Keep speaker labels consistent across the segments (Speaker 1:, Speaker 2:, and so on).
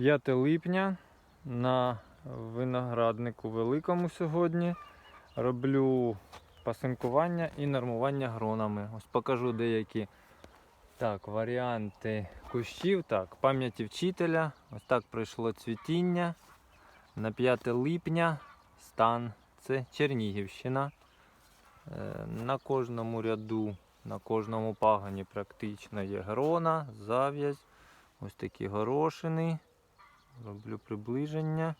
Speaker 1: 5 липня на винограднику великому сьогодні. Роблю пасинкування і нормування гронами. Ось покажу деякі так, варіанти кущів. Так, пам'яті вчителя. Ось так пройшло цвітіння. На 5 липня стан. Це Чернігівщина. Е, На кожному ряду, на кожному пагоні практично є грона, зав'язь. Ось такі горошини. Роблю приближення.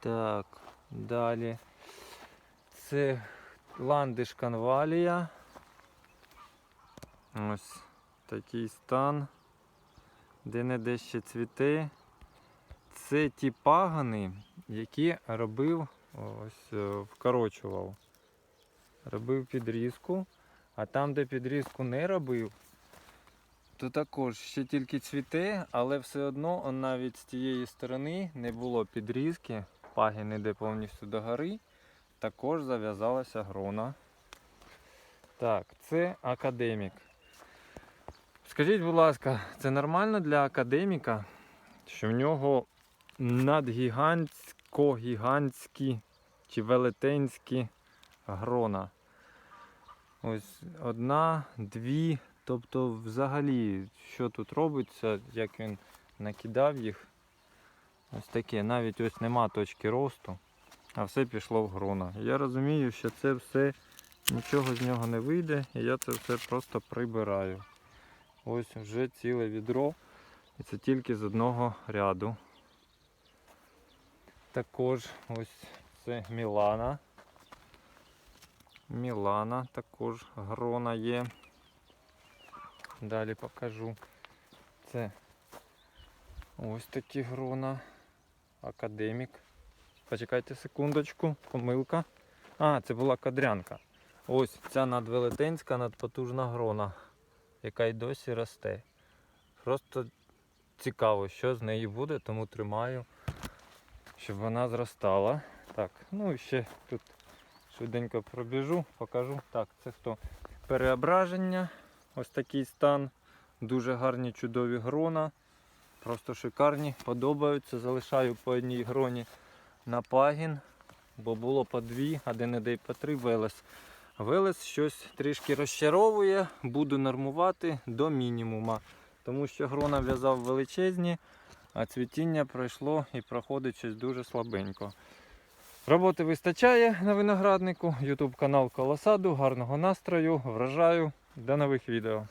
Speaker 1: Так, далі. Це ландиш канвалія. Ось такий стан. Де не де ще цвіте. Це ті пагани, які робив, ось е, вкорочував. Робив підрізку, а там, де підрізку не робив, то також ще тільки цвіте, але все одно навіть з тієї сторони не було підрізки, пагін іде повністю до гори, також зав'язалася грона. Так, це академік. Скажіть, будь ласка, це нормально для академіка, що в нього надгігантсько-гігантські чи велетенські грона? Ось одна, дві. Тобто, взагалі, що тут робиться, як він накидав їх. Ось таке, навіть ось нема точки росту, а все пішло в грона. Я розумію, що це все нічого з нього не вийде, і я це все просто прибираю. Ось вже ціле відро, і це тільки з одного ряду. Також ось це Мілана. Мілана також грона є. Далі покажу. Це ось такі грона. Академік. Почекайте секундочку, помилка. А, це була кадрянка. Ось ця надвелетенська, надпотужна грона, яка й досі росте. Просто цікаво, що з неї буде, тому тримаю, щоб вона зростала. Так, ну і ще тут швиденько пробіжу, покажу. Так, це хто? Переображення. Ось такий стан. Дуже гарні чудові грона. Просто шикарні, подобаються. Залишаю по одній гроні на пагін, бо було по дві, а де-не-де по три велес. Велес щось трішки розчаровує, буду нормувати до мінімума. Тому що грона в'язав величезні, а цвітіння пройшло і проходить щось дуже слабенько. Роботи вистачає на винограднику. YouTube канал Колосаду. Гарного настрою, врожаю. До нових відео.